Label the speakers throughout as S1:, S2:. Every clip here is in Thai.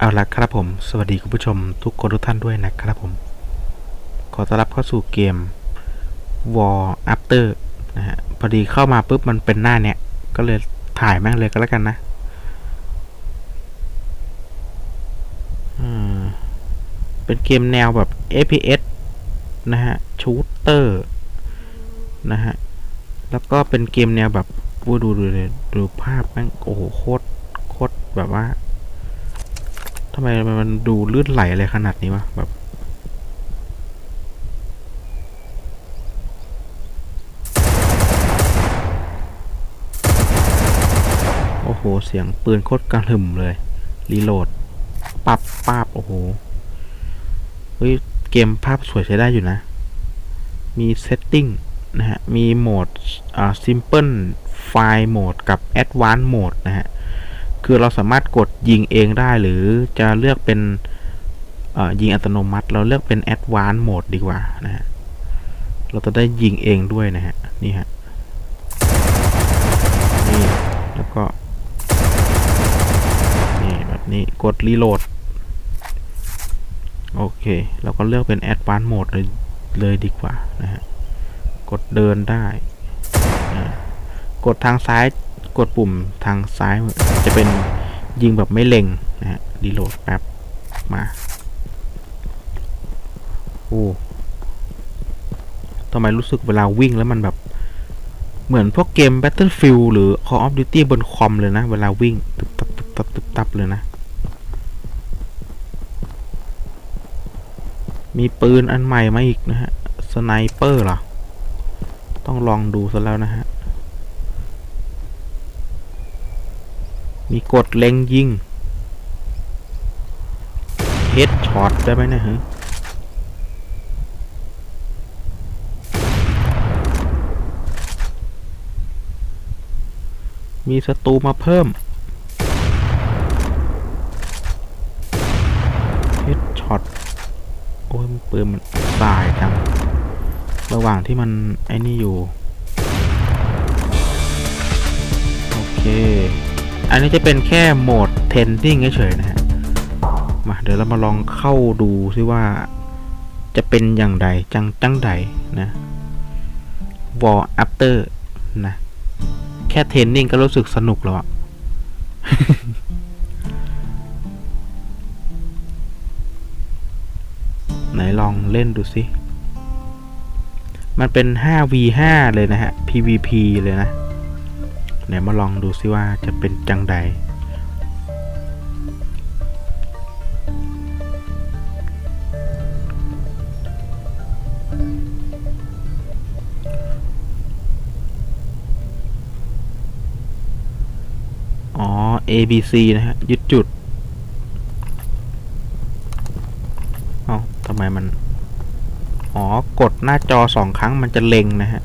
S1: เอาละครับผม สวัสดีคุณผู้ชมทุกคนทุกท่านด้วยนะครับผม ขอต้อนรับเข้าสู่เกม War After นะฮะ พอดีเข้ามาปุ๊บมันเป็นหน้าเนี้ยก็เลยถ่ายแม่งเลยก็แล้วกันนะเป็นเกมแนวแบบ FPS นะฮะ ชูตเตอร์ นะฮะ แล้วก็เป็นเกมแนวแบบวูดูดูดูภาพแม่งโอ้โหโคตรโคตรแบบว่าำไมมันดูลื่นไหลอะไรขนาดนี้วะแบบโอ้โห เสียงปืนโคตรกระหึ่มเลย รีโหลด ปับปาบโอ้โห เฮ้ย เกมภาพสวยใช้ได้อยู่นะ มีเซตติ้งนะฮะ มีโหมดอ่า simple file mode กับ advanced mode นะฮะ คือเราสามารถกดยิงเองได้หรือจะเลือกเป็นยิงอัตโนมัติ เราเลือกเป็น advanced mode ดีกว่านะฮะเราจะได้ยิงเองด้วยนะฮะนี่ฮะนี่แล้วก็นี่แบบนี้กดรีโหลดโอเค เราก็เลือกเป็น advanced mode เลยเลยดีกว่านะฮะกดเดินได้ กดทางซ้าย กดปุ่มทางซ้ายจะเป็นยิงแบบไม่เล็งนะฮะรีโหลดแป๊บมาโอ้ทำไมรู้สึกเวลาวิ่งแล้วมันแบบ เหมือนพวกเกม Battlefield หรือ Call of Duty บนคอมเลยนะ เวลาวิ่งตึบตับตึบตับตึบตับเลยนะ มีปืนอันใหม่มาอีกนะฮะ สไนเปอร์เหรอ ต้องลองดูซะแล้วนะฮะ มีกดเล็งยิงเฮดช็อตได้ไหมนะฮะมีศัตรูมาเพิ่มเฮดช็อต โอ้ยมันปืนมันตายจัง ระหว่างที่มันไอ้นี่อยู่ โอเค อันนี้จะเป็นแค่โหมด tending เฉยๆนะฮะ มาเดี๋ยวเรามาลองเข้าดูซิว่าจะเป็นอย่างไรจังจังใดนะ War After นะ แค่เทนนิ่งก็รู้สึกสนุกแล้วอะไหนลองเล่นดูสิ มันเป็น 5v5 เลยนะฮะ PVP เลยนะ ไหนมาลองดูซิว่าจะเป็นจังใดอ๋อ A B C นะฮะ ยึดจุดเอ้าทำไมมัน อ๋อ กดหน้าจอสองครั้งมันจะเล็งนะฮะ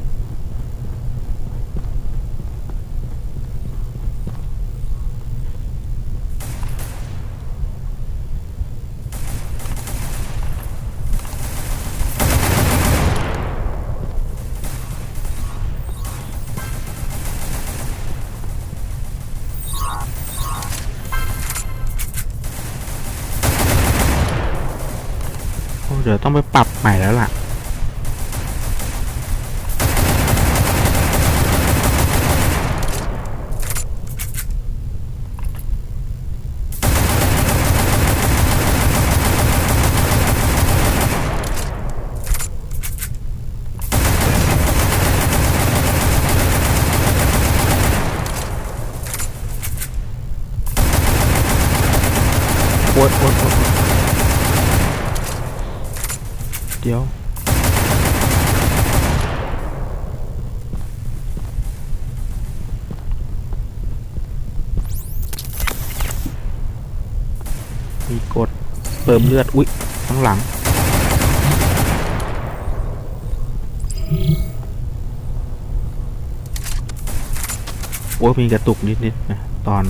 S1: ดี๋ยวต้องไปปรับใหม่แล้วล่ะโอ๊ยโอ๊ยโอ๊ยโอ๊ย เดี๋ยว มีกดเติมเลือด อุ๊ย ข้างหลัง โอ้ยมีกระตุกนิดๆนะตอน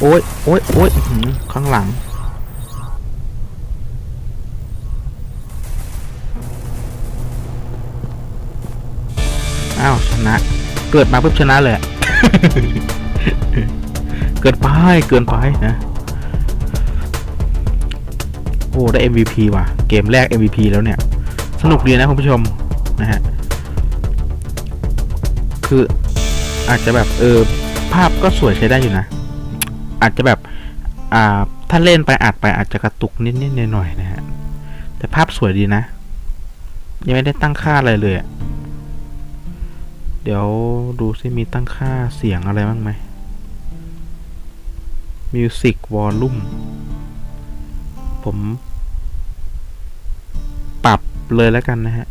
S1: โอ้ยโอ้ยโอ้ยข้างหลัง อ้าว ชนะ เกิดมาปุ๊บชนะเลยเกินไป เกินไปนะ โอ้ ได้ MVP ว่ะ เกมแรก MVP แล้วเนี่ย สนุกดีนะคุณผู้ชม นะฮะ คืออาจจะแบบ เออ ภาพก็สวยใช้ได้อยู่นะ อาจจะแบบอ่าถ้าเล่นไปอัดไปอาจจะกระตุกนิดๆหน่อยๆนะฮะแต่ภาพสวยดีนะ ยังไม่ได้ตั้งค่าอะไรเลยเดี๋ยวดูซิมีตั้งค่าเสียงอะไรบ้างไหม Music Volume ผม ปรับเลยแล้วกันนะฮะ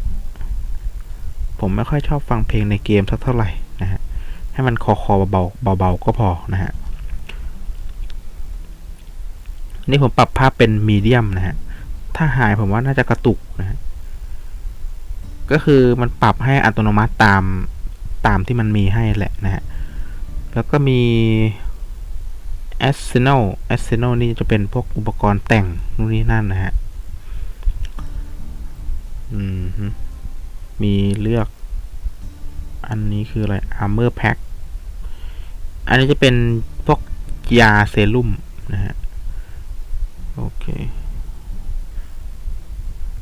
S1: ผมไม่ค่อยชอบฟังเพลงในเกมสักเท่าไหร่นะฮะ ให้มันคอคอเบาๆเบาๆก็พอนะฮะ นี่ผมปรับภาพเป็นมีเดียมนะฮะ ถ้าหายผมว่าน่าจะกระตุกนะฮะ ก็คือมันปรับให้อัตโนมัติตามตามที่มันมีให้แหละนะฮะ แล้วก็มี Arsenal Arsenal นี่จะเป็นพวกอุปกรณ์แต่งนู่นนี่นั่นนะฮะ อืม มีเลือก อันนี้คืออะไร Armor Pack อันนี้จะเป็นพวกยาเซรุ่มนะฮะ โอเค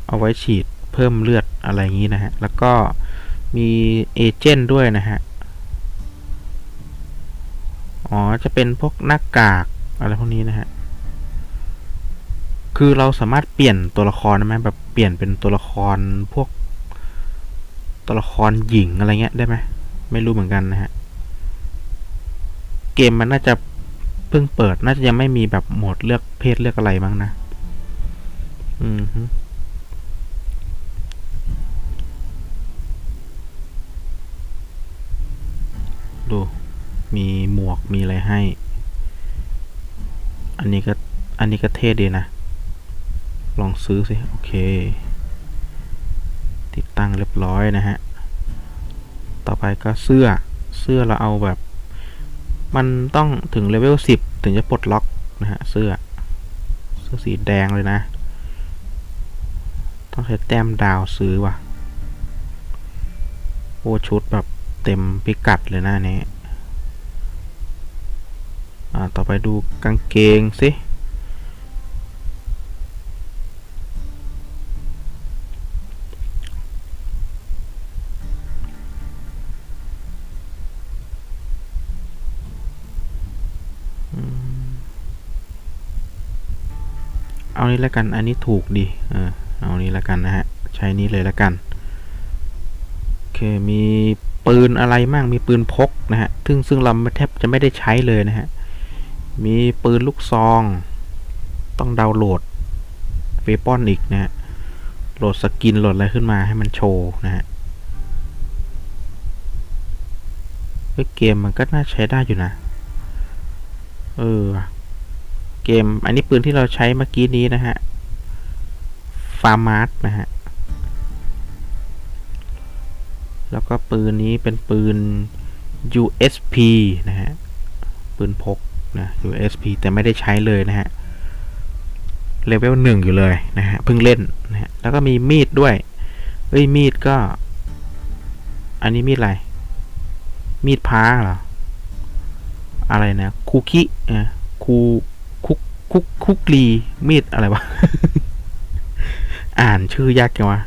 S1: เอาไว้ฉีดเพิ่มเลือดอะไรอย่างนี้นะฮะ แล้วก็มีเอเจนต์ด้วยนะฮะ อ๋อ จะเป็นพวกหน้ากากอะไรพวกนี้นะฮะ คือเราสามารถเปลี่ยนตัวละครได้ไหมแบบเปลี่ยนเป็นตัวละครพวกตัวละครหญิงอะไรเงี้ยได้ไหมไม่รู้เหมือนกันนะฮะ เกมมันน่าจะ เพิ่งเปิดน่าจะยังไม่มีแบบโหมดเลือกเพศเลือกอะไรบ้างนะ อืมฮึดู มีหมวกมีอะไรให้ อันนี้ก็ อันนี้ก็เท่ดีนะ ลองซื้อสิ โอเค ติดตั้งเรียบร้อยนะฮะ ต่อไปก็เสื้อ เสื้อเราเอาแบบ มันต้องถึงเลเวลสิบถึงจะปลดล็อกนะฮะเสื้อ เสื้อสีแดงเลยนะ ต้องใช้แต้มดาวซื้อว่ะโอ้ชุดแบบเต็มพิกัดเลยนะอันนี้ อ่า ต่อไปดูกางเกงสิ เอานี้แล้วกัน อันนี้ถูกดีเออเอานี้แล้วกันนะฮะ ใช้นี้เลยแล้วกัน โอเค มีปืนอะไรมั่ง มีปืนพกนะฮะ ซึ่งซึ่งเราแทบจะไม่ได้ใช้เลยนะฮะ มีปืนลูกซอง ต้องดาวน์โหลดเวปอนอีกนะฮะ โหลดสกินโหลดอะไรขึ้นมาให้มันโชว์นะฮะเกมมันก็น่าใช้ได้อยู่นะ เออ เกม อันนี้ปืนที่เราใช้เมื่อกี้นี้นะฮะฟาร์มาร์นะฮะ แล้วก็ปืนนี้เป็นปืน USP นะฮะ ปืนพกนะ USP แต่ไม่ได้ใช้เลยนะฮะ เลเวลหนึ่งอยู่เลยนะฮะ เพิ่งเล่นนะฮะ แล้วก็มีมีดด้วย เอ้ย มีดก็ อันนี้มีดอะไร มีดพ้าเหรอ อะไรนะ คุกิอะคู คุกคุกลีมีดอะไรวะ อ่านชื่อยากจังวะ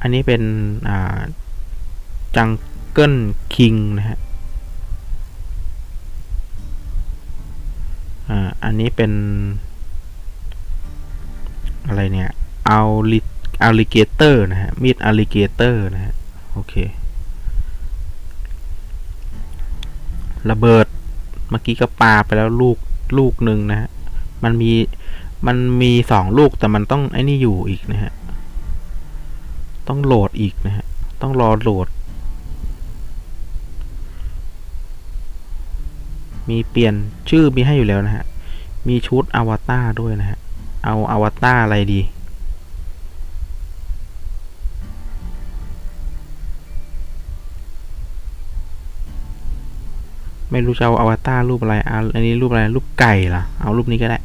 S1: อันนี้เป็น อ่า จังเกิลคิงนะฮะ อ่า อันนี้เป็น อะไรเนี่ยเอัลลิอัลลิเกเตอร์นะฮะ มีดอัลลิเกเตอร์นะฮะ โอเค ระเบิด เมื่อกี้ก็ปาไปแล้วลูก ลูกหนึ่งนะฮะ มันมี มันมีสองลูกแต่มันต้องไอ้นี่อยู่อีกนะฮะ ต้องโหลดอีกนะฮะ ต้องรอโหลด มีเปลี่ยนชื่อมีให้อยู่แล้วนะฮะ มีชุดอวตารด้วยนะฮะ เอาอวตารอะไรดี ไม่รู้จะเอาอวตารรูปอะไรเอาอันนี้รูปอะไรรูปไก่เหรอเอารูปนี้ก็ได้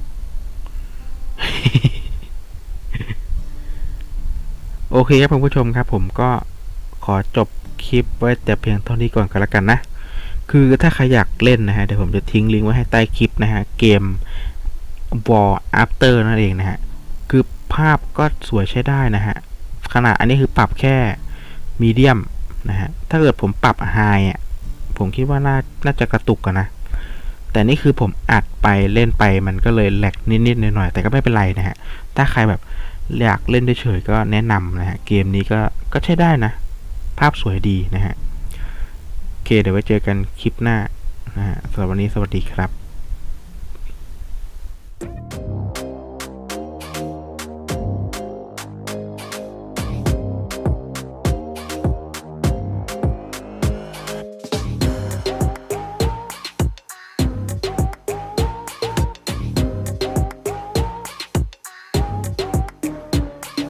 S1: โอเคครับคุณผู้ชมครับ ผมก็ขอจบคลิปไว้แต่เพียงเท่านี้ก่อนกันแล้วกันนะ คือถ้าใครอยากเล่นนะฮะเดี๋ยวผมจะทิ้งลิงก์ไว้ให้ใต้คลิปนะฮะ เกม War After นั่นเองนะฮะ คือภาพก็สวยใช้ได้นะฮะ ขนาดอันนี้คือปรับแค่มีเดียมนะฮะ ถ้าเกิดผมปรับไฮอะ ผมคิดว่าน่าน่าจะกระตุกกันนะ แต่นี่คือผมอัดไปเล่นไปมันก็เลยแหลกนิดๆหน่อยๆแต่ก็ไม่เป็นไรนะฮะ ถ้าใครแบบอยากเล่นเฉยๆก็แนะนำนะฮะ เกมนี้ก็ก็ใช้ได้นะ ภาพสวยดีนะฮะ โอเคเดี๋ยวไว้เจอกันคลิปหน้านะฮะสำหรับวันนี้สวัสดีครับ